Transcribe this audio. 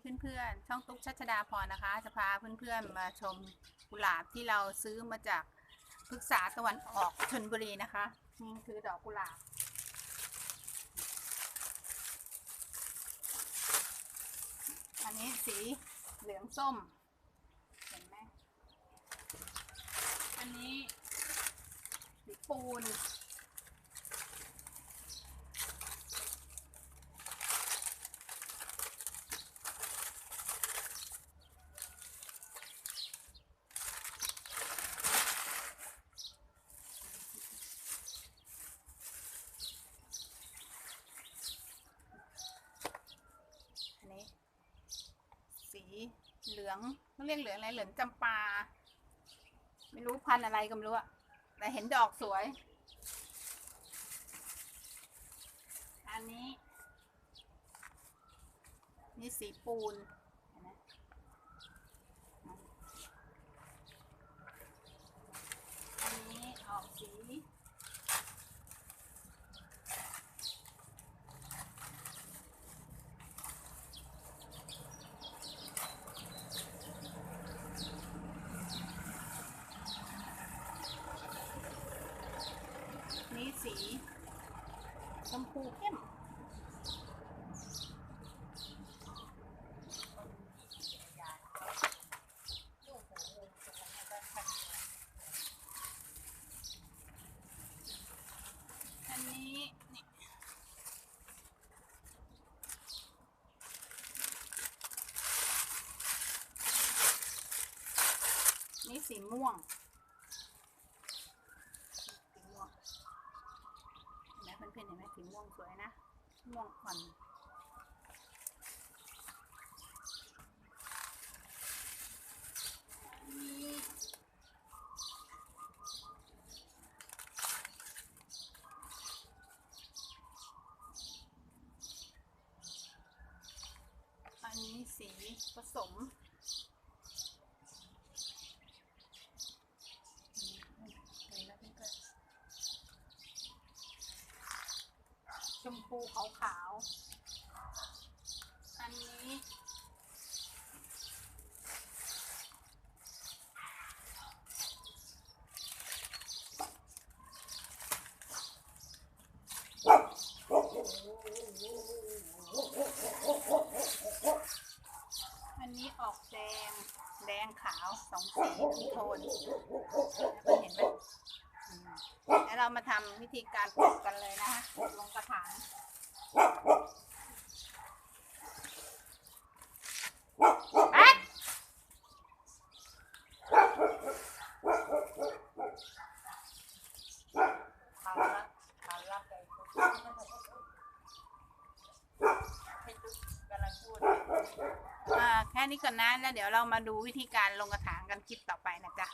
เพื่อนๆ ช่องตุ๊กชัชดาพรนะคะ จะพาเพื่อนๆ มาชมกุหลาบที่เราซื้อมาจากพฤกษาตะวันออกชนบุรีนะคะนี่คือดอกกุหลาบ อันนี้สีเหลืองส้ม เห็นไหม อันนี้สีปูนนี้ สี เหลืองเขาเรียกเหลืองอะไรเหลืองจำปา ไม่รู้พันอะไรก็ไม่รู้อะแต่เห็นดอกสวย อันนี้ นี่สีปูนเห็นไหมอันนี้ออกสี นี่สี ชมพูเข้มอันนี้นี่นี่สีม่วง สีม่วง เห็นไหมสีม่วงสวยนะ ม่วงอ่อนอันนี้สีผสม เห็นไหมเพื่อนๆ ชม พูขาวขาวๆ อันนี้อันนี้ออกแดง แดงขาวสองสีทุกโทนเห็นไหมแล้วเรามาทำวิธีการปลูกกันเลยนะคะปลูกลงกระถางแอ๊ะเขาละเขาละไปให้ตุ๊กกำลังพูดอ่าแค่ นี้ก่อนนะ แล้วเดี๋ยวเรามาดูวิธีการลงกระถางกันคลิปต่อไปนะจ๊ะ